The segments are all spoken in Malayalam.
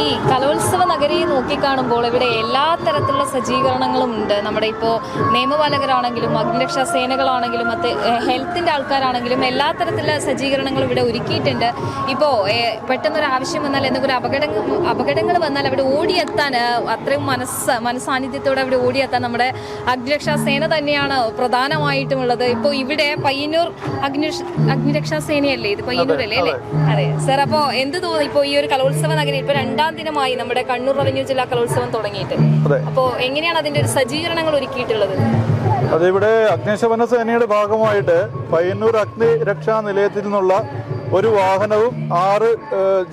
ഈ കലോത്സവ നഗരി നോക്കിക്കാണുമ്പോൾ ഇവിടെ എല്ലാ തരത്തിലുള്ള സജ്ജീകരണങ്ങളും ഉണ്ട്. നമ്മുടെ ഇപ്പോൾ നിയമപാലകരാണെങ്കിലും അഗ്നിരക്ഷാ സേനകളാണെങ്കിലും മറ്റ് ഹെൽത്തിന്റെ ആൾക്കാരാണെങ്കിലും എല്ലാ തരത്തിലുള്ള സജ്ജീകരണങ്ങളും ഇവിടെ ഒരുക്കിയിട്ടുണ്ട്. ഇപ്പോൾ പെട്ടെന്നൊരു ആവശ്യം വന്നാൽ എന്തെങ്കിലും അപകടങ്ങൾ അപകടങ്ങൾ വന്നാൽ അവിടെ ഓടിയെത്താൻ അത്രയും മനസ്സ് മനസ്സാന്നിധ്യത്തോടെ അവിടെ ഓടിയെത്താൻ നമ്മുടെ അഗ്നിരക്ഷാ സേന തന്നെയാണ് പ്രധാനമായിട്ടുമുള്ളത്. ഇപ്പോൾ ഇവിടെ പയ്യന്നൂർ അഗ്നി അഗ്നിരക്ഷാ സേനയല്ലേ ഇത്? പയ്യന്നൂർ അല്ലേ? അല്ലേ അതെ. സാർ അപ്പോൾ എന്ത് തോന്നുന്നു ഇപ്പോൾ ഈ ഒരു കലോത്സവ നഗരി ഇപ്പോൾ രണ്ടാം ദിനമായി നമ്മുടെ കണ്ണൂർ റവന്യൂ ജില്ലാ കലോത്സവം തുടങ്ങിയിട്ട്. അപ്പോ അപ്പോൾ എങ്ങനെയാണ് അതിന്റെ ഒരു സജ്ജീകരണങ്ങൾ ഒരുക്കിയിട്ടുള്ളത്? അതിവിടെ അഗ്നിശമന സേനയുടെ ഭാഗമായിട്ട് പയ്യന്നൂർ അഗ്നി രക്ഷാ നിലയത്തിൽ നിന്നുള്ള ഒരു വാഹനവും ആറ്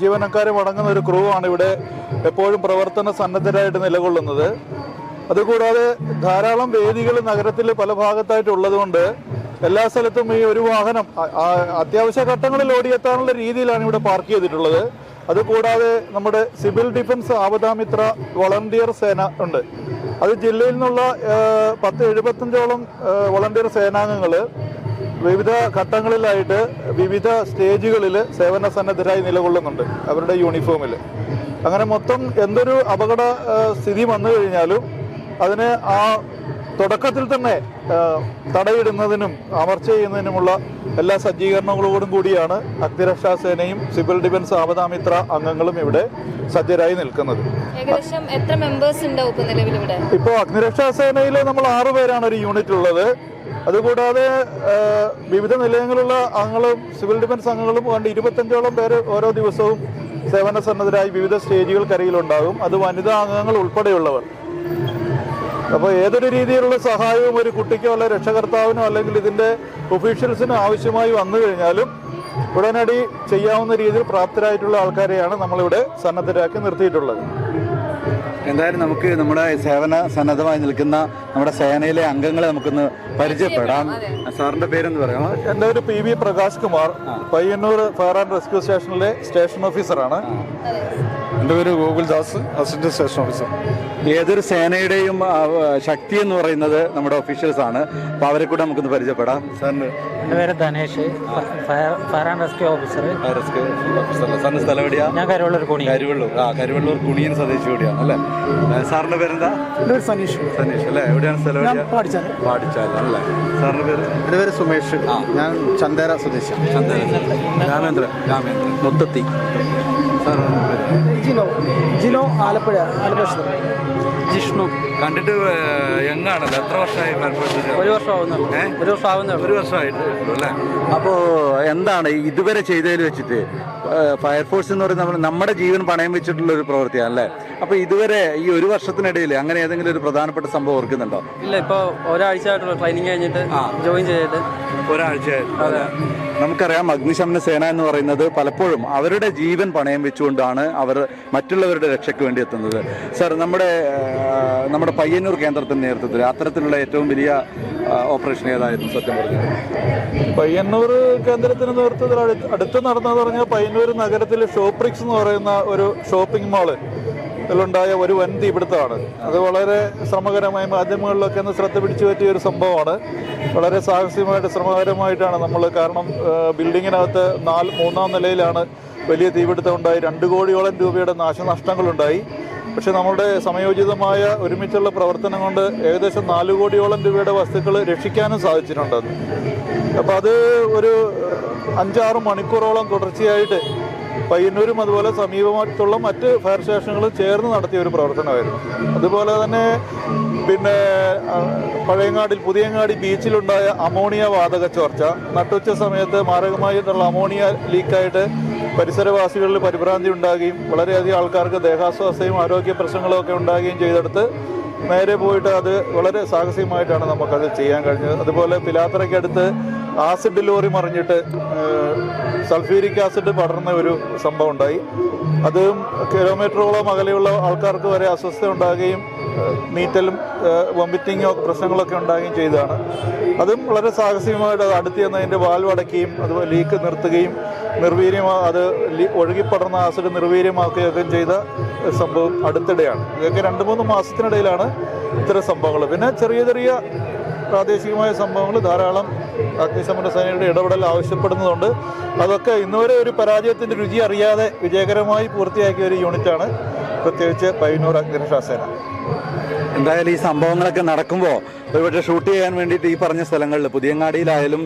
ജീവനക്കാരും അടങ്ങുന്ന ഒരു ക്രൂവാണ് ആണ് ഇവിടെ എപ്പോഴും പ്രവർത്തന സന്നദ്ധരായിട്ട് നിലകൊള്ളുന്നത്. അതുകൂടാതെ ധാരാളം വേദികൾ നഗരത്തിൽ പല ഭാഗത്തായിട്ട് ഉള്ളതുകൊണ്ട് എല്ലാ സ്ഥലത്തും ഈ ഒരു വാഹനം അത്യാവശ്യ ഘട്ടങ്ങളിൽ ഓടിയെത്താനുള്ള രീതിയിലാണ് ഇവിടെ പാർക്ക് ചെയ്തിട്ടുള്ളത്. അതുകൂടാതെ നമ്മുടെ സിവിൽ ഡിഫൻസ് ആവതാമിത്ര വളണ്ടിയർ സേന ഉണ്ട്. അത് ജില്ലയിൽ നിന്നുള്ള പത്ത് എഴുപത്തഞ്ചോളം വളണ്ടിയർ സേനാംഗങ്ങൾ വിവിധ ഘട്ടങ്ങളിലായിട്ട് വിവിധ സ്റ്റേജുകളിൽ സേവന സന്നദ്ധരായി നിലകൊള്ളുന്നുണ്ട് അവരുടെ യൂണിഫോമിൽ അങ്ങനെ മൊത്തം എന്തൊരു അപകട സ്ഥിതി വന്നു കഴിഞ്ഞാലും അതിന് ആ തുടക്കത്തിൽ തന്നെ തടയിടുന്നതിനും അമർച്ച ചെയ്യുന്നതിനുമുള്ള എല്ലാ സജ്ജീകരണങ്ങളോടും കൂടിയാണ് അഗ്നിരക്ഷാ സേനയും സിവിൽ ഡിഫൻസ് ആപദാമിത്ര അംഗങ്ങളും ഇവിടെ സജ്ജരായി നിൽക്കുന്നത്. എത്ര മെമ്പേഴ്സ് ഉണ്ടാവും ഇപ്പോൾ അഗ്നിരക്ഷാ സേനയിൽ നമ്മൾ ആറു പേരാണ് ഒരു യൂണിറ്റ് ഉള്ളത്. അതുകൂടാതെ വിവിധ നിലയങ്ങളുള്ള അംഗങ്ങളും സിവിൽ ഡിഫൻസ് അംഗങ്ങളും കണ്ട് ഇരുപത്തഞ്ചോളം പേര് ഓരോ ദിവസവും സേവന സന്നദ്ധരായി വിവിധ സ്റ്റേജുകൾക്കരികിലുണ്ടാകും. അത് വനിതാ അംഗങ്ങൾ ഉൾപ്പെടെയുള്ളവർ. അപ്പോൾ ഏതൊരു രീതിയിലുള്ള സഹായവും ഒരു കുട്ടിക്കോ അല്ലെ രക്ഷകർത്താവിനോ അല്ലെങ്കിൽ ഇതിന്റെ ഒഫീഷ്യൽസിനോ ആവശ്യമായി വന്നു കഴിഞ്ഞാലും ഉടനടി ചെയ്യാവുന്ന രീതിയിൽ പ്രാപ്തരായിട്ടുള്ള ആൾക്കാരെയാണ് നമ്മളിവിടെ സന്നദ്ധരാക്കി നിർത്തിയിട്ടുള്ളത്. എന്തായാലും നമുക്ക് നമ്മുടെ സേവന സന്നദ്ധമായി നിൽക്കുന്ന നമ്മുടെ സേനയിലെ അംഗങ്ങളെ നമുക്കൊന്ന് പരിചയപ്പെടാം. സാറിന്റെ പേരെന്ന് പറയാം? എന്റെ ഒരു P V Prakash Kumar. Payyanur fire and rescue സ്റ്റേഷനിലെ സ്റ്റേഷൻ ഓഫീസറാണ്. എന്റെ പേര് ഗോകുൽദാസ് അസിസ്റ്റന്റ് സ്റ്റേഷൻ ഓഫീസർ. ഏതൊരു സേനയുടെയും ശക്തി എന്ന് പറയുന്നത് നമ്മുടെ ഒഫീഷ്യൽസ് ആണ്. അപ്പൊ അവരെ കൂടെ നമുക്കൊന്ന് പരിചയപ്പെടാം. സാറിന് എന്റെ പേര് Dhanesh. Fire and rescue officer. സാറിന് സ്ഥലം എവിടെയാണ് ഞാൻ കരുവള്ളൂർ കുണി കരുവള്ളൂർ. ആ കരുവള്ളൂർ കുണിയൻ സ്വദേശി കൂടിയാണ് അല്ലേ? സാറിന്റെ പേരെന്താ? സനീഷ്. സനീഷ് അല്ലേ? എവിടെയാണ് സ്ഥലം? അല്ലേ? സാറിന്റെ പേര്? എന്റെ പേര് സുമേഷ്. ഞാൻ ചന്ദേര സ്വദേശിയാണ് രാമേന്ദ്ര രാമേന്ദ്ര മൊത്തത്തി സാറിന്റെ പേര്? ജിനോ. ജിനോ ആലപ്പുഴ ആലപ്പുഴ ജിഷ്ണു കണ്ടിട്ട് യങ്ങാണല്ലോ എത്ര വർഷമായി ഒരു വർഷം ആവുന്നുള്ളൂ ഒരു വർഷം ആവുന്നുള്ളൂ ഒരു വർഷമായിട്ട് അല്ലേ? അപ്പോൾ എന്താണ് ഇതുവരെ ചെയ്തതിൽ വെച്ചിട്ട് ഫയർഫോഴ്സ് എന്ന് പറയുന്നത് നമ്മൾ നമ്മുടെ ജീവൻ പണയം വെച്ചിട്ടുള്ള ഒരു പ്രവൃത്തിയാണ് അല്ലേ? അപ്പൊ ഇതുവരെ ഈ ഒരു വർഷത്തിനിടയിൽ അങ്ങനെ ഏതെങ്കിലും ഒരു പ്രധാനപ്പെട്ട സംഭവം ഓർക്കുന്നുണ്ടോ? ഇല്ല ഇപ്പോൾ ഒരാഴ്ച ആയിട്ടുള്ള ട്രെയിനിങ് കഴിഞ്ഞിട്ട് ജോയിൻ ചെയ്തിട്ട്. ഒരാഴ്ച നമുക്കറിയാം അഗ്നിശമന സേന എന്ന് പറയുന്നത് പലപ്പോഴും അവരുടെ ജീവൻ പണയം വെച്ചുകൊണ്ടാണ് അവർ മറ്റുള്ളവരുടെ രക്ഷയ്ക്ക് വേണ്ടി എത്തുന്നത്. സർ നമ്മുടെ നമ്മുടെ പയ്യന്നൂർ കേന്ദ്രത്തിന്റെ നേതൃത്വത്തിൽ അത്തരത്തിലുള്ള ഏറ്റവും വലിയ ഓപ്പറേഷൻ ഏതായിരുന്നു സത്യം പറഞ്ഞത് പയ്യന്നൂർ കേന്ദ്രത്തിന് നേതൃത്വത്തിൽ അടുത്ത് നടന്നതെന്ന് പറഞ്ഞാൽ പയ്യന്നൂർ നഗരത്തിലെ ഷോപ്രിക്സ് എന്ന് പറയുന്ന ഒരു ഷോപ്പിംഗ് മാൾ ിലുണ്ടായ ഒരു വൻ തീപിടുത്തമാണ് അത് വളരെ ശ്രമകരമായി മാധ്യമങ്ങളിലൊക്കെ ഒന്ന് ശ്രദ്ധ പിടിച്ചു പറ്റിയ ഒരു സംഭവമാണ്. വളരെ സാഹസികമായിട്ട് ശ്രമകരമായിട്ടാണ് നമ്മൾ കാരണം ബിൽഡിങ്ങിനകത്ത് നാല് മൂന്നാം നിലയിലാണ് വലിയ തീപിടുത്തം ഉണ്ടായി. രണ്ട് കോടിയോളം രൂപയുടെ നാശനഷ്ടങ്ങളുണ്ടായി. പക്ഷെ നമ്മുടെ സമയോചിതമായ ഒരുമിച്ചുള്ള പ്രവർത്തനം കൊണ്ട് ഏകദേശം നാല് കോടിയോളം രൂപയുടെ വസ്തുക്കൾ രക്ഷിക്കാനും സാധിച്ചിട്ടുണ്ട്. അപ്പോൾ അത് ഒരു അഞ്ചാറ് മണിക്കൂറോളം തുടർച്ചയായിട്ട് പയ്യന്നൂരും അതുപോലെ സമീപമായിട്ടുള്ള മറ്റ് ഫയർ സ്റ്റേഷനുകളും ചേർന്ന് നടത്തിയ ഒരു പ്രവർത്തനമായിരുന്നു. അതുപോലെ തന്നെ പിന്നെ പഴയങ്ങാടിൽ പുതിയങ്ങാടി ബീച്ചിലുണ്ടായ അമോണിയ വാതക ചോർച്ച. നട്ടുച്ച സമയത്ത് മാരകമായിട്ടുള്ള അമോണിയ ലീക്കായിട്ട് പരിസരവാസികളിൽ പരിഭ്രാന്തി ഉണ്ടാകുകയും വളരെയധികം ആൾക്കാർക്ക് ദേഹാസ്വാസ്ഥയും ആരോഗ്യ പ്രശ്നങ്ങളും ഒക്കെ ഉണ്ടാകുകയും ചെയ്തെടുത്ത് നേരെ പോയിട്ട് അത് വളരെ സാഹസികമായിട്ടാണ് നമുക്കത് ചെയ്യാൻ കഴിഞ്ഞത്. അതുപോലെ പിലാത്തറയ്ക്കടുത്ത് ആസിഡ് ലോറി മറിഞ്ഞിട്ട് സൾഫ്യൂരിക് ആസിഡ് പടർന്ന ഒരു സംഭവം ഉണ്ടായി. അതും കിലോമീറ്ററോളം അകലെയുള്ള ആൾക്കാർക്ക് വരെ അസ്വസ്ഥ ഉണ്ടാകുകയും നീറ്റലും വൊമിറ്റിങ്ങോ പ്രശ്നങ്ങളൊക്കെ ഉണ്ടാകുകയും ചെയ്തതാണ്. അതും വളരെ സാഹസികമായിട്ട് അത് അടുത്ത് ചെന്ന് അതിന്റെ വാൽവ് അടയ്ക്കുകയും അതുപോലെ ലീക്ക് നിർത്തുകയും നിർവീര്യമാ അത് ഒഴുകിപ്പടർന്ന ആസിഡ് നിർവീര്യമാക്കുകയൊക്കെ ചെയ്ത സംഭവം അടുത്തിടെയാണ്. ഇതൊക്കെ രണ്ട് മൂന്ന് മാസത്തിനിടയിലാണ് ഇത്തരം സംഭവങ്ങൾ. പിന്നെ ചെറിയ ചെറിയ പ്രാദേശികമായ സംഭവങ്ങൾ ധാരാളം അഗ്നിശമന സേനയുടെ ഇടപെടൽ ആവശ്യപ്പെടുന്നതുകൊണ്ട് അതൊക്കെ ഇന്നുവരെ ഒരു പരാജയത്തിന്റെ രുചി അറിയാതെ വിജയകരമായി പൂർത്തിയാക്കിയ ഒരു യൂണിറ്റാണ്. പ്രത്യേകിച്ച് പയ്യന്നൂർ അഗ്നിരക്ഷാസേന എന്തായാലും ഈ സംഭവങ്ങളൊക്കെ നടക്കുമ്പോൾ ഒരുപക്ഷെ ഷൂട്ട് ചെയ്യാൻ വേണ്ടിയിട്ട് ഈ പറഞ്ഞ സ്ഥലങ്ങളിൽ പുതിയങ്ങാടിയിലായാലും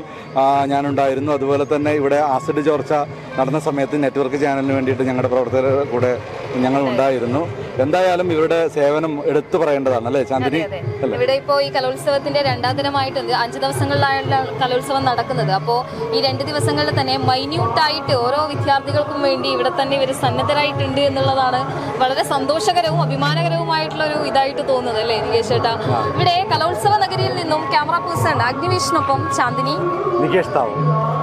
ഞാനുണ്ടായിരുന്നു. അതുപോലെ തന്നെ ഇവിടെ ആസിഡ് ചോർച്ച നടന്ന സമയത്ത് നെറ്റ്വർക്ക് ചാനലിന് വേണ്ടിയിട്ട് ഞങ്ങളുടെ പ്രവർത്തകരുടെ കൂടെ ഞങ്ങൾ ഉണ്ടായിരുന്നു എന്തായാലും ഇവരുടെ സേവനം എടുത്തു പറയേണ്ടതാണ് അല്ലേ ചാന്ദിനി അതെ ഇവിടെ ഇപ്പോൾ ഈ കലോത്സവത്തിന്റെ രണ്ടാം ദിനമായിട്ട് അഞ്ചു അഞ്ച് ദിവസങ്ങളിലായുള്ള കലോത്സവം നടക്കുന്നത്. അപ്പോൾ ഈ രണ്ട് ദിവസങ്ങളിൽ തന്നെ മൈന്യൂട്ടായിട്ട് ഓരോ വിദ്യാർത്ഥികൾക്കും വേണ്ടി ഇവിടെ തന്നെ ഇവർ സന്നദ്ധരായിട്ടുണ്ട് എന്നുള്ളതാണ് വളരെ സന്തോഷകരവും അഭിമാനകരവുമായിട്ടുള്ള ഒരു ഇതായിട്ട് തോന്നുന്നത് അല്ലേ നികേഷ് ചേട്ടാ? ഇവിടെ കലോത്സവ നഗരിയിൽ നിന്നും ക്യാമറ പേഴ്സൺ അഗ്നിവേഷിനൊപ്പം ചാന്ദിനി നികേഷ് താവോ